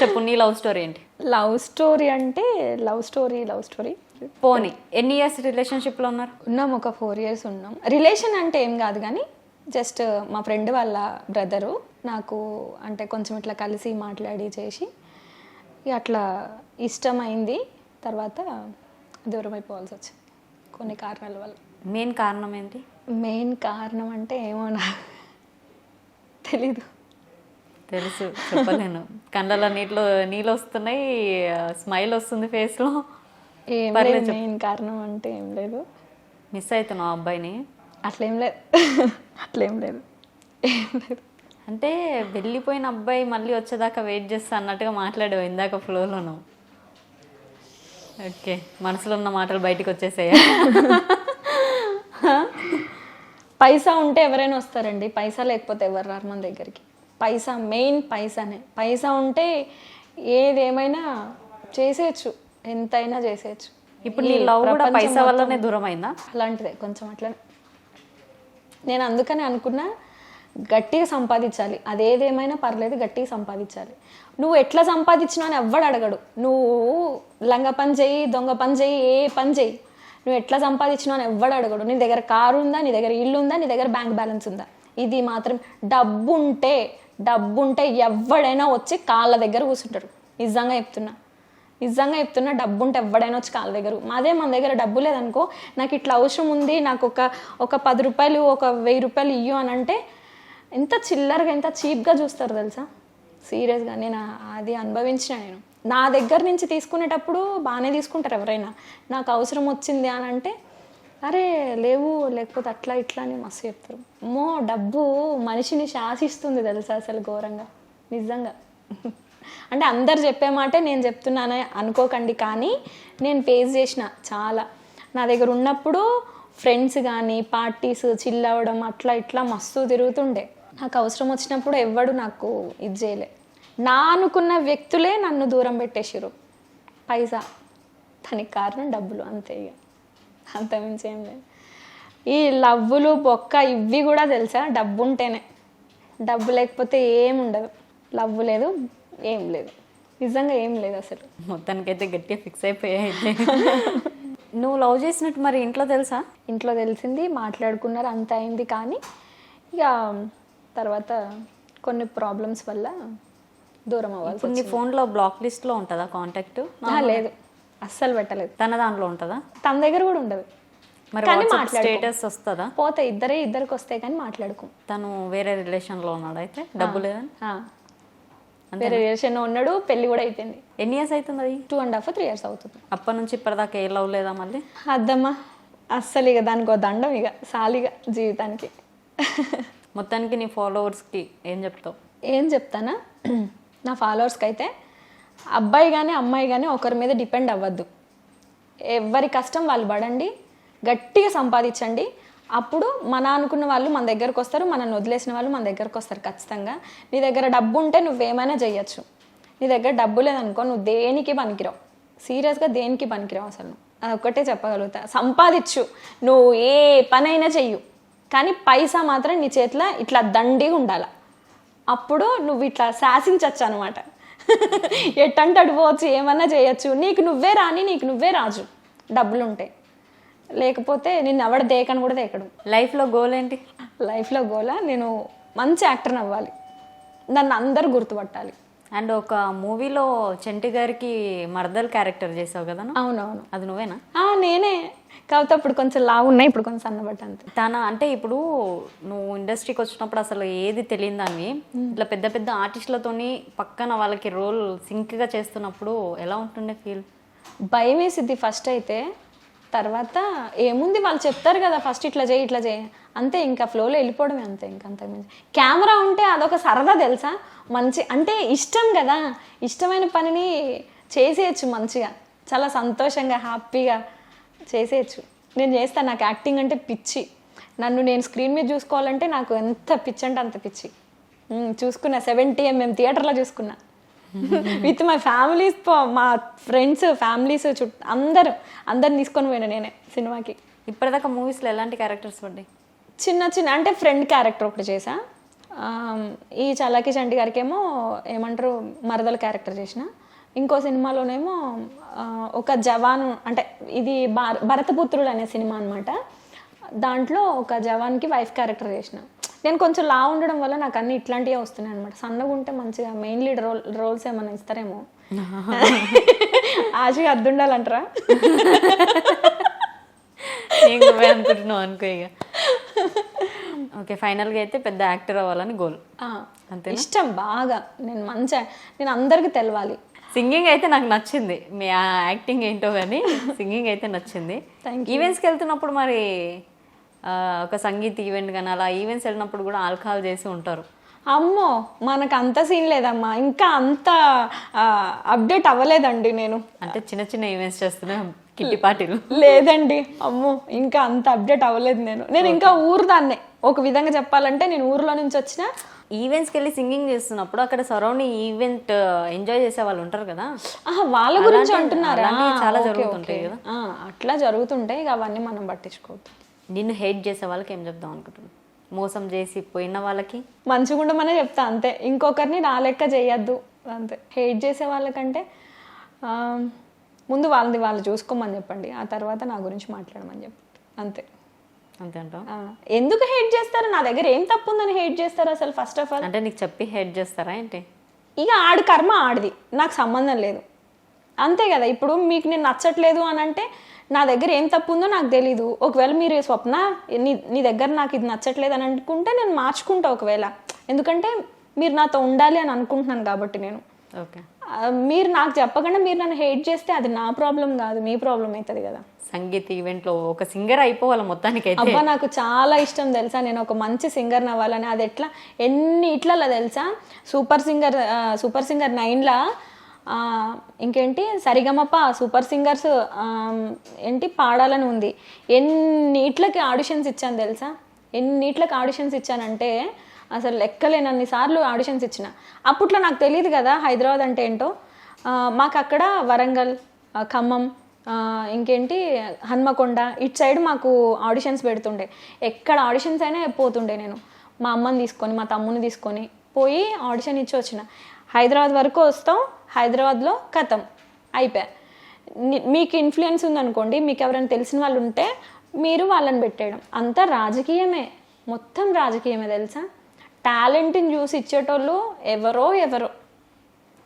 చెప్పు నీ లవ్ స్టోరీ ఏంటి? లవ్ స్టోరీ అంటే లవ్ స్టోరీ లవ్ స్టోరీ. పోనీ ఎన్ని ఇయర్స్ రిలేషన్షిప్లో ఉన్నారు? ఉన్నాం ఒక ఫోర్ ఇయర్స్ ఉన్నాం. రిలేషన్ అంటే ఏం కాదు కానీ జస్ట్ మా ఫ్రెండ్ వాళ్ళ బ్రదరు నాకు అంటే కొంచెం ఇట్లా కలిసి మాట్లాడి చేసి అట్లా ఇష్టమైంది. తర్వాత దూరం అయిపోవాల్సి వచ్చింది. కొన్ని కారణాల వల్ల. మెయిన్ కారణం ఏంటి? మెయిన్ కారణం అంటే ఏమో నా తెలీదు. తెలుసు చెప్పలేను. కళ్ళలో నీళ్ళు నీళ్ళు వస్తున్నాయి స్మైల్ వస్తుంది face లో ఏం పర్లేదు లేదు మెయిన్ కారణం అంటే ఏం లేదు. మిస్ అవుతున్నావు అబ్బాయిని? అట్లేం లేదు. అట్లేం లేదు. ఏం లేదు. అంటే వెళ్ళిపోయిన అబ్బాయి మళ్ళీ వచ్చేదాకా వెయిట్ చేస్తా అన్నట్టుగా మాట్లాడావు ఇందాక ఫ్లోలోను. ఓకే మనసులో ఉన్న మాటలు బయటకు వచ్చేసాయా? పైసా ఉంటే ఎవరైనా వస్తారండి. పైసా లేకపోతే ఎవరు రారు మన దగ్గరికి. పైసా మెయిన్ పైసానే. పైసా ఉంటే ఏదేమైనా చేసేయచ్చు. ఎంతైనా చేసేయచ్చు. ఇప్పుడు నీ లవ్ కూడా పైసా వల్లనే దూరం అయిందా అలాంటిదే కొంచెం అట్లనే. నేను అందుకనే అనుకున్నా గట్టిగా సంపాదించాలి. అదేదేమైనా పర్లేదు గట్టిగా సంపాదించాలి. నువ్వు ఎట్లా సంపాదించినా అని ఎవ్వడు అడగడు. నువ్వు లంగ పని చేయి దొంగ పని చేయి ఏ పని చేయి నువ్వు ఎట్లా సంపాదించినా అని ఎవ్వడు అడగడు. నీ దగ్గర కారు ఉందా? నీ దగ్గర ఇల్లు ఉందా? నీ దగ్గర బ్యాంక్ బ్యాలెన్స్ ఉందా? ఇది మాత్రం డబ్బు ఉంటే డబ్బు ఉంటే ఎవడైనా వచ్చి కాళ్ళ దగ్గర కూర్చుంటాడు నిజంగా చెప్తున్నా. నిజంగా చెప్తున్నా డబ్బు ఉంటే ఎవడైనా వచ్చి కాళ్ళ దగ్గర మాదే మన దగ్గర డబ్బు లేదనుకో నాకు ఇట్లా అవసరం ఉంది నాకు ఒక ఒక పది రూపాయలు ఒక వెయ్యి రూపాయలు ఇయ్యు అని అంటే ఎంత చిల్లరగా ఎంత చీప్గా చూస్తారు తెలుసా? సీరియస్గా నేను అది అనుభవించిన నేను. నా దగ్గర నుంచి తీసుకునేటప్పుడు బాగానే తీసుకుంటారు ఎవరైనా. నాకు అవసరం వచ్చింది అని అంటే అరే లేవు లేకపోతే అట్లా ఇట్లా అని మస్తు చెప్తారు. మో డబ్బు మనిషిని శాసిస్తుంది తెలుసా అసలు ఘోరంగా. నిజంగా. అంటే అందరు చెప్పే మాటే నేను చెప్తున్నానే అనుకోకండి కానీ నేను ఫేస్ చేసిన చాలా. నా దగ్గర ఉన్నప్పుడు ఫ్రెండ్స్ కానీ పార్టీస్ చిల్ అవ్వడం అట్లా ఇట్లా మస్తు తిరుగుతుండే. నాకు అవసరం వచ్చినప్పుడు ఎవ్వడు నాకు ఇది చేయలే. నా అనుకున్న వ్యక్తులే నన్ను దూరం పెట్టేసిరు పైసా. దానికి కారణం డబ్బులు అంతే ఇక అంతమించి ఏం లేదు. ఈ లవ్వులు బొక్క ఇవి కూడా తెలుసా? డబ్బు ఉంటేనే డబ్బు లేకపోతే ఏం ఉండదు లవ్వు లేదు ఏం లేదు. నిజంగా ఏం లేదు అసలు. మొత్తానికైతే గట్టిగా ఫిక్స్ అయిపోయాయి [LAUGHS] నువ్వు లవ్ చేసినట్టు మరి ఇంట్లో తెలుసా? ఇంట్లో తెలిసింది మాట్లాడుకున్నారు అంత అయింది కానీ ఇక తర్వాత కొన్ని ప్రాబ్లమ్స్ వల్ల దూరం అవ్వాలి ఇప్పుడు నీ ఫోన్లో బ్లాక్ లిస్ట్లో ఉంటుందా కాంటాక్ట్ లేదు. అస్సలు పెట్టలేదు. తన దాంట్లో ఉంటుందా? తన దగ్గర కూడా ఉండదు. మరి కానీ. స్టేటస్ వస్తుందా? పోతే ఇద్దరే ఇద్దరికి వస్తే కానీ మాట్లాడుకో. తను వేరే రిలేషన్లో ఉన్నాడు అయితే? డబ్బు లేదని. వేరే రిలేషన్ ఉన్నాడు పెళ్ళి కూడా అయిపోయింది. ఎన్ని ఇయర్స్ అవుతుంది అది? Two and half three years అవుతుంది. అప్పటి నుంచి ఇప్పటిదాకా ఏ లవ్ లేదా మళ్ళీ? అద్దమ్మా అస్సలు ఇక దానికి ఒక దండం ఇక సాలిగా జీవితానికి. మొత్తానికి నీ ఫాలోవర్స్కి ఏం చెప్తావు? ఏం చెప్తానా? నా ఫాలోవర్స్కి అయితే అబ్బాయి కానీ అమ్మాయి కానీ ఒకరి మీద డిపెండ్ అవ్వద్దు. ఎవరి కష్టం వాళ్ళు పడండి గట్టిగా సంపాదించండి. అప్పుడు మన అనుకున్న వాళ్ళు మన దగ్గరకు వస్తారు మనల్ని వదిలేసిన వాళ్ళు మన దగ్గరకు వస్తారు ఖచ్చితంగా. నీ దగ్గర డబ్బు ఉంటే నువ్వేమైనా చేయొచ్చు నీ దగ్గర డబ్బు లేదనుకో నువ్వు దేనికి పనికిరావు? సీరియస్గా దేనికి పనికిరావు అసలు? అది ఒక్కటే చెప్పగలుగుతా. సంపాదించు. నువ్వు ఏ పనైనా చెయ్యు. కానీ పైసా మాత్రం నీ చేతిలో ఇట్లా దండిగా ఉండాల. అప్పుడు నువ్వు ఇట్లా శాసించచ్చు అనమాట [LAUGHS] ఎట్టంటే అటు పోవచ్చు ఏమన్నా చేయొచ్చు. నీకు నువ్వే రాని నీకు నువ్వే రాజు. డబ్బులు ఉంటాయి లేకపోతే నిన్ను ఎవడ దేకని కూడా దేకడు. లైఫ్లో గోల్ ఏంటి? లైఫ్లో గోల? నేను మంచి యాక్టర్ని అవ్వాలి. నన్ను అందరూ గుర్తుపట్టాలి. అండ్ ఒక మూవీలో చెంటి గారికి మర్దల్ క్యారెక్టర్ చేసావు కదా? అవునవును. అది నువ్వేనా? నేనే. కాకపోతే అప్పుడు కొంచెం లావు ఉన్నాయి ఇప్పుడు కొంచెం సన్నబట్ట అంతే. తన అంటే ఇప్పుడు నువ్వు ఇండస్ట్రీకి వచ్చినప్పుడు అసలు ఏది తెలియదు దాన్ని ఇట్లా పెద్ద పెద్ద ఆర్టిస్టులతోని పక్కన వాళ్ళకి రోల్ సింక్గా చేస్తున్నప్పుడు ఎలా ఉంటుండే ఫీల్? భయం వేసిద్ది ఫస్ట్ అయితే. తర్వాత ఏముంది వాళ్ళు చెప్తారు కదా ఫస్ట్ ఇట్లా చేయి ఇట్లా చేయి. అంతే ఇంకా ఫ్లోలో వెళ్ళిపోవడమే అంతే ఇంకా అంత కెమెరా ఉంటే అదొక సరదా తెలుసా? మంచి అంటే ఇష్టం కదా. ఇష్టమైన పనిని చేసేయచ్చు మంచిగా. చాలా సంతోషంగా హ్యాపీగా చేసేయచ్చు. నేను చేస్తాను నాకు యాక్టింగ్ అంటే పిచ్చి. నన్ను నేను స్క్రీన్ మీద చూసుకోవాలంటే నాకు ఎంత పిచ్చి అంటే అంత పిచ్చి. చూసుకున్నా సెవెంటీ ఎంఎం థియేటర్లో చూసుకున్నా. [LAUGHS] విత్ మై ఫ్యామిలీస్ మా ఫ్రెండ్స్ ఫ్యామిలీస్ చుట్టూ అందరూ అందరిని తీసుకొని పోయినా నేనే సినిమాకి. ఇప్పటిదాకా మూవీస్లో ఎలాంటి క్యారెక్టర్స్ పడ్డాయి? చిన్న చిన్న అంటే ఫ్రెండ్ క్యారెక్టర్ ఒకటి చేసా ఈ చలాకి చంటి గారికి ఏమో ఏమంటారు మరదల క్యారెక్టర్ చేసిన ఇంకో సినిమాలోనేమో ఒక జవాన్ అంటే ఇది భార భరతపుత్రుడు అనే సినిమా అనమాట దాంట్లో ఒక జవాన్కి వైఫ్ క్యారెక్టర్ చేసిన. నేను కొంచెం లా ఉండడం వల్ల నాకు అన్ని ఇట్లాంటివే వస్తున్నాయి అనమాట సన్నగా ఉంటే మంచిగా మెయిన్ లీడ్ రోల్ రోల్స్ ఏమైనా ఇస్తారేమో. ఆశగా అద్దుండాలంటారా అనుకుంటున్నావు అనుకో ఇక. ఓకే ఫైనల్గా అయితే పెద్ద యాక్టర్ అవ్వాలని గోల్. ఆ, అంతేనా? ఇష్టం బాగా. నేను మంచిగా నేను అందరికి తెలవాలి. సింగింగ్ అయితే నాకు నచ్చింది. మీ ఆ యాక్టింగ్ ఏంటో కానీ సింగింగ్ అయితే నచ్చింది. ఈవెంట్స్కి వెళ్తున్నప్పుడు మరి ఒక సంగీత్ ఈవెంట్ కానీ అలా ఈవెంట్స్ వెళ్ళినప్పుడు కూడా ఆల్కహాల్ చేసి ఉంటారు. అమ్మో మనకు అంత సీన్ లేదమ్మా. ఇంకా అంత అప్డేట్ అవ్వలేదండి నేను. అంటే చిన్న చిన్న ఈవెంట్స్ చేస్తున్నా కిట్టి పార్టీలు లేదండి. అమ్మో ఇంకా అంత అప్డేట్ అవ్వలేదు నేను. నేను ఇంకా ఊరు దాన్నే. ఒక విధంగా చెప్పాలంటే నేను ఊర్లో నుంచి వచ్చిన ఈవెంట్స్కి వెళ్ళి సింగింగ్ చేస్తున్నప్పుడు అక్కడ సరౌండింగ్ ఈవెంట్ ఎంజాయ్ చేసే వాళ్ళు ఉంటారు కదా? వాళ్ళ గురించి అంటున్నారా? చాలా జరుగుతుంటాయి. కదా. అట్లా జరుగుతుంటాయి అవన్నీ మనం పట్టించుకోవద్దు. నిన్ను హేట్ చేసే వాళ్ళకి ఏం చెప్దాం అనుకుంటున్నాను మోసం చేసి పోయిన వాళ్ళకి? మంచిగా ఉండమనే చెప్తా అంతే. ఇంకొకరిని నా లెక్క చేయొద్దు అంతే. హేట్ చేసే వాళ్ళకంటే ముందు వాళ్ళది వాళ్ళు చూసుకోమని చెప్పండి ఆ తర్వాత నా గురించి మాట్లాడమని చెప్పండి అంతే. ఎందుకు హేట్ చేస్తారు? నా దగ్గర ఏం తప్పు ఉందని హేట్ చేస్తారు అసలు ఫస్ట్ ఆఫ్ ఆల్ అంటే నీకు చెప్పి హేట్ చేస్తారా ఏంటి? ఇక ఆడి కర్మ ఆడిది. నాకు సంబంధం లేదు. అంతే కదా ఇప్పుడు మీకు నేను నచ్చట్లేదు అని అంటే నా దగ్గర ఏం తప్పు ఉందో నాకు తెలీదు. ఒకవేళ మీరు స్వప్న నీ నీ దగ్గర నాకు ఇది నచ్చట్లేదు అని అనుకుంటే నేను మార్చుకుంటా ఒకవేళ. ఎందుకంటే మీరు నాతో ఉండాలి అని అనుకుంటున్నాను కాబట్టి నేను. ఓకే. మీరు నాకు చెప్పకుండా మీరు నన్ను హేట్ చేస్తే అది నా ప్రాబ్లం కాదు మీ ప్రాబ్లం అవుతుంది కదా. సంగీత్ ఈవెంట్లో ఒక సింగర్ అయిపోవాలి మొత్తానికి అబ్బా నాకు చాలా ఇష్టం తెలుసా నేను ఒక మంచి సింగర్ అవ్వాలని అది ఎట్లా? ఎన్ని ఇట్లలో తెలుసా? సూపర్ సింగర్ సూపర్ సింగర్ నైన్లా ఇంకేంటి? సరిగమప సూపర్ సింగర్స్ ఏంటి? పాడాలని ఉంది. ఎన్నిట్లకి ఆడిషన్స్ ఇచ్చాను తెలుసా? ఎన్నిట్లకి ఆడిషన్స్ ఇచ్చానంటే అసలు లెక్కలేనన్ని సార్లు ఆడిషన్స్ ఇచ్చిన. అప్పట్లో నాకు తెలియదు కదా హైదరాబాద్ అంటే ఏంటో. మాకు అక్కడ వరంగల్ ఖమ్మం ఇంకేంటి హన్మకొండ ఇటు సైడ్ మాకు ఆడిషన్స్ పెడుతుండే. ఎక్కడ ఆడిషన్స్ అయినా పోతుండే నేను. మా అమ్మని తీసుకొని మా తమ్ముని తీసుకొని పోయి ఆడిషన్ ఇచ్చి వచ్చిన. హైదరాబాద్ వరకు వస్తాం హైదరాబాద్లో కథం అయిపోయా మీకు ఇన్ఫ్లుయెన్స్ ఉందనుకోండి మీకు ఎవరైనా తెలిసిన వాళ్ళు ఉంటే మీరు వాళ్ళని పెట్టేయడం. అంతా రాజకీయమే. మొత్తం రాజకీయమే తెలుసా? టాలెంట్ని చూసి ఇచ్చేటోళ్ళు ఎవరో ఎవరో.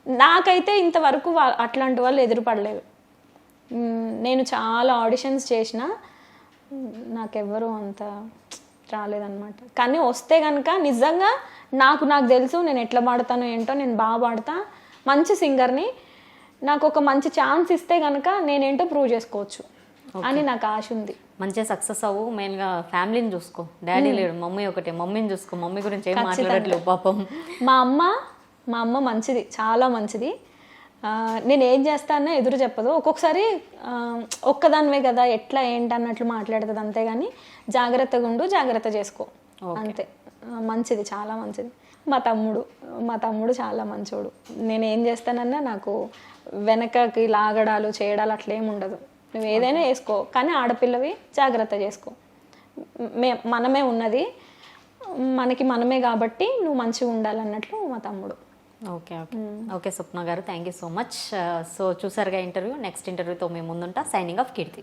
నాకైతే ఇంతవరకు అట్లాంటి వాళ్ళు ఎదురుపడలేదు. నేను చాలా ఆడిషన్స్ చేసిన మ్మ్, నాకెవ్వరూ అంత రాలేదన్నమాట. కానీ వస్తే కనుక నిజంగా నాకు నాకు తెలుసు నేను ఎట్లా పాడతానో ఏంటో నేను బాగా పాడతా. మంచి సింగర్ని నాకు ఒక మంచి ఛాన్స్ ఇస్తే కనుక నేనేంటో ప్రూవ్ చేసుకోవచ్చు అని నాకు ఆశ ఉంది. మంచిగా సక్సెస్ అవ్వు. మెయిన్గా ఫ్యామిలీని చూసుకో. డాడీ లేడు మమ్మీ ఒకటే. మమ్మీని చూసుకో. మమ్మీ గురించి ఏం మాట్లాడట్లేవు పాపం. మా అమ్మ మా అమ్మ మంచిది చాలా మంచిది. నేను ఏం చేస్తానో ఎదురు చెప్పదు. ఒక్కొక్కసారి ఒక్కదానివే కదా ఎట్లా ఏంటి అన్నట్లు మాట్లాడుతుంది అంతేగాని జాగ్రత్తగా ఉండు జాగ్రత్త చేసుకో. అంతే. మంచిది చాలా మంచిది. మా తమ్ముడు మా తమ్ముడు చాలా మంచోడు. నేను ఏం చేస్తానన్నా నాకు వెనకకి లాగడాలు చేయడాలు అట్లా ఏమి ఉండదు. నువ్వు ఏదైనా వేసుకో కానీ ఆడపిల్లవి జాగ్రత్త చేసుకో. మే మనమే ఉన్నది మనకి మనమే కాబట్టి నువ్వు మంచిగా ఉండాలన్నట్లు మా తమ్ముడు. Okay okay. ఓకే స్వప్న గారు thank you so much so చూసారుగా ఇంటర్వ్యూ నెక్స్ట్ ఇంటర్వ్యూతో మేము ముందుంటా. సైనింగ్ ఆఫ్ కీర్తి